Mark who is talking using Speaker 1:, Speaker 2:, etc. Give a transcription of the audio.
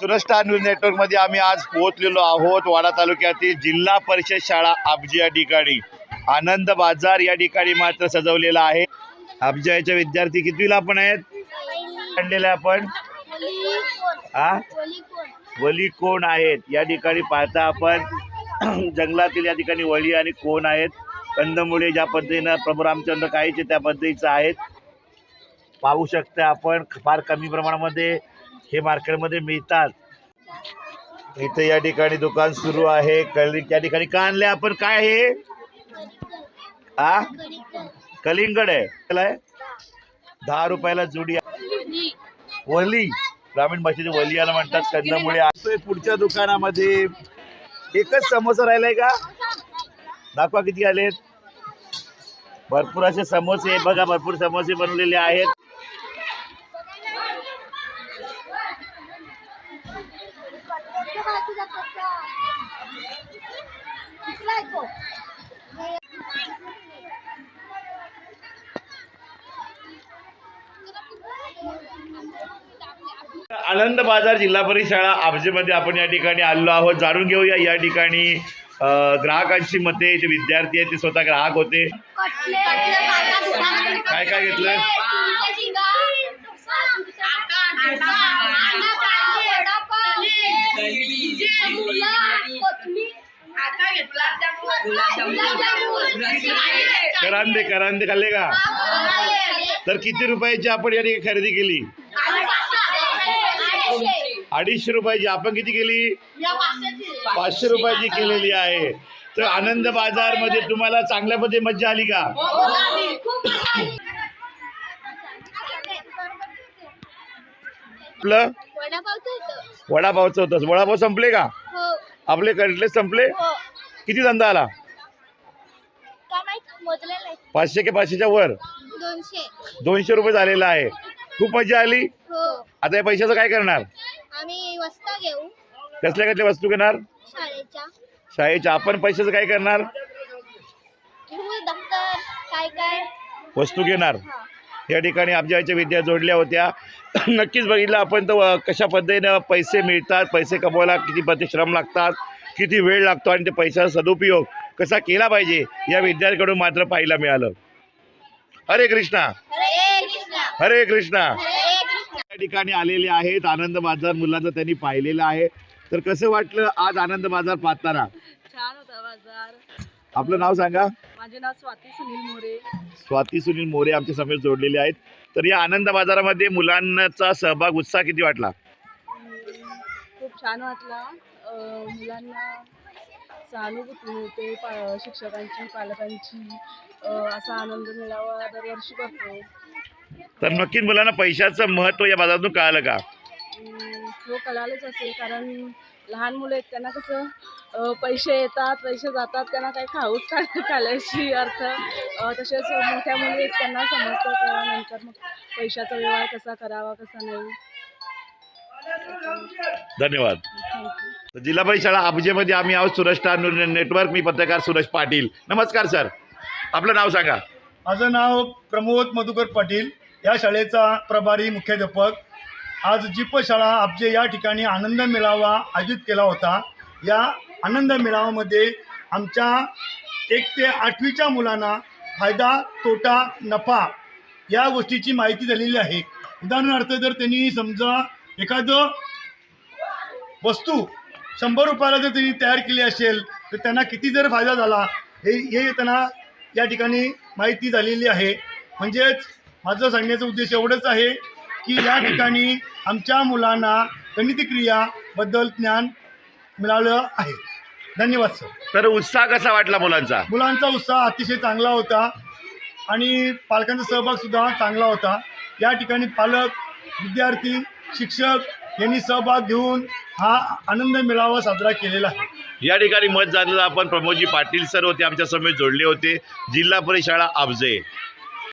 Speaker 1: सुरस्टार news नेटवर्कमध्ये आम्ही आज पोहोचलेलो आहोत वाडा तालुक्यातील जिल्हा परिषद शाळा आबजी या ठिकाणी. आनंद बाजार या ठिकाणी मात्र सजवलेला आहे. आबजाच्या विद्यार्थी कितवीला आपण आहेत? आणलेले आपण? हा वली कोण आहेत. या ठिकाणी पाहता आपण. जंगलातील या ठिकाणी वली आणि कोण आहेत? कंदमुळे ज्या पद्धतीनं प्रभू रामचंद्र काहीचे त्या पद्धतीचं आहेत. पाहू शकता आपण फार कमी प्रमाणामध्ये हे मार्केटमध्ये मिळतात. इथे या ठिकाणी दुकान सुरू आहे. कलिंग त्या ठिकाणी का आणले आपण? काय आहे? आ? कलिंगड आहे. दहा रुपयाला जुडी आहे. वली. ग्रामीण भाषेचे वली याला म्हणतात. कंदमुळे असतोय पुढच्या दुकानामध्ये. एकच समोसा राहिलाय का? दाखवा किती आलेत. भरपूर असे समोसे बघा भरपूर समोसे बनवलेले आहेत. आनंद बाजार जिल्हा परिषद शाळा आबजेमध्ये आपण या ठिकाणी आलेलो आहोत. जाणून घेऊया या ठिकाणी ग्राहकांची मते जे विद्यार्थी आहेत ते स्वतः ग्राहक होते. काय काय घेतलं? करांदे करांदे खाल्ले का? तर किती रुपयाची आपण या ठिकाणी खरेदी केली? अडीचशे रुपयाची आपण किती केली? पाचशे रुपयाची केलेली आहे. तर आनंद बाजारमध्ये तुम्हाला चांगल्या मध्ये मज्जा आली का? आपलं? वडापावचं होतं. वडापाव संपले का? आपले कटले संपले? किती धंदा आला? पाचशे के पाचशेच्या वर?
Speaker 2: दोनशे.
Speaker 1: दोनशे रुपये झालेला आहे. खूप मजा आली?
Speaker 2: हो.
Speaker 1: आता या पैशाचं काय करणार?
Speaker 2: वस्ता घेऊ.
Speaker 1: कसल्या कसल्या वस्तू घेणार?
Speaker 2: शाळेच्या.
Speaker 1: शाळेच्या. आपण पैशाचं काय करणार?
Speaker 2: दप्तर काय काय.
Speaker 1: वस्तू घेणार.
Speaker 2: हा.
Speaker 1: या ठिकाणी आमच्या आईच्या विद्या जोडल्या होत्या. नक्कीच बघितलं आपण तर अ, कशा पद्धतीनं पैसे मिळतात पैसे कमवायला किती पद्धती श्रम लागतात किती वेळ लागतो आणि ते पैशाचा सदुपयोग कसा केला पाहिजे या विद्यार्थ्याकडून मात्र पाहायला मिळालं. हरे कृष्णा.
Speaker 2: हरे कृष्णा.
Speaker 1: हरे कृष्णा.
Speaker 2: हरे
Speaker 1: ठिकाणी आलेले आहेत. आनंद बाजार मुलांचं त्यांनी पाहिलेलं आहे. तर कसं वाटलं आज आनंद बाजार पाहताना?
Speaker 3: छान होता बाजार.
Speaker 1: आपलं नाव सांगा.
Speaker 3: माझे नाव स्वाती सुनील मोरे.
Speaker 1: स्वाती सुनील मोरे आमच्यासमोर जोडलेले आहेत. तर या आनंद बाजारामध्ये मुलांचा सहभाग उत्साह किती वाटला?
Speaker 3: खूप छान वाटला. अं, मुलांना सहानुभूती मिळते पा शिक्षकांची पालकांची. अं, असा आनंद मिळावा दरवर्षी करतो
Speaker 1: तर नक्कीच मुलांना पैशाचं महत्त्व या बाजारातून कळालं का?
Speaker 3: अं, हो कळालंच असेल. कारण लहान मुलं आहेत त्यांना कसं अं, पैसे येतात पैसे जातात त्यांना काही खाऊच खा खाल्याशी अर्थ अं, तसेच मोठ्या मुली आहेत त्यांना समजतं त्यानंतर मग पैशाचा व्यवहार कसा करावा कसा नाही.
Speaker 1: धन्यवाद.
Speaker 3: थँक्यू
Speaker 1: तर जिल्हा परिषद शाळा अबजेमध्ये आम्ही आहोत सुरज स्टार नेटवर्क. मी पत्रकार सुरेश पाटील. नमस्कार सर. आपलं नाव सांगा.
Speaker 4: माझं नाव प्रमोद मधुकर पाटील. या शाळेचा प्रभारी मुख्याध्यापक आज जीप शाळा आबजे या ठिकाणी आनंद मेळावा आयोजित केला होता. या आनंद मेळाव्यामध्ये आमच्या एक ते आठवीच्या मुलांना फायदा तोटा नफा या गोष्टीची माहिती झालेली आहे. उदाहरणार्थ जर त्यांनी समजा एखादं वस्तू शंभर रुपयाला जर त्यांनी तयार केली असेल तर त्यांना किती जर फायदा झाला हे हे त्यांना या ठिकाणी माहिती झालेली आहे. म्हणजेच माझं सांगण्याचा उद्देश एवढंच आहे की या ठिकाणी आमच्या मुलांना गणितक्रियाबद्दल ज्ञान मिळालं आहे. धन्यवाद सर.
Speaker 1: तर उत्साह कसा वाटला मुलांचा?
Speaker 4: मुलांचा उत्साह अतिशय चांगला होता आणि पालकांचा सहभागसुद्धा चांगला होता. या ठिकाणी पालक विद्यार्थी शिक्षक यांनी सहभाग घेऊन हा आनंद मेळावा साजरा केलेला आहे.
Speaker 1: या ठिकाणी मत झालेलं आपण प्रमोदजी पाटील सर होते आमच्यासमोर जोडले होते जिल्हा परिषद आबजे.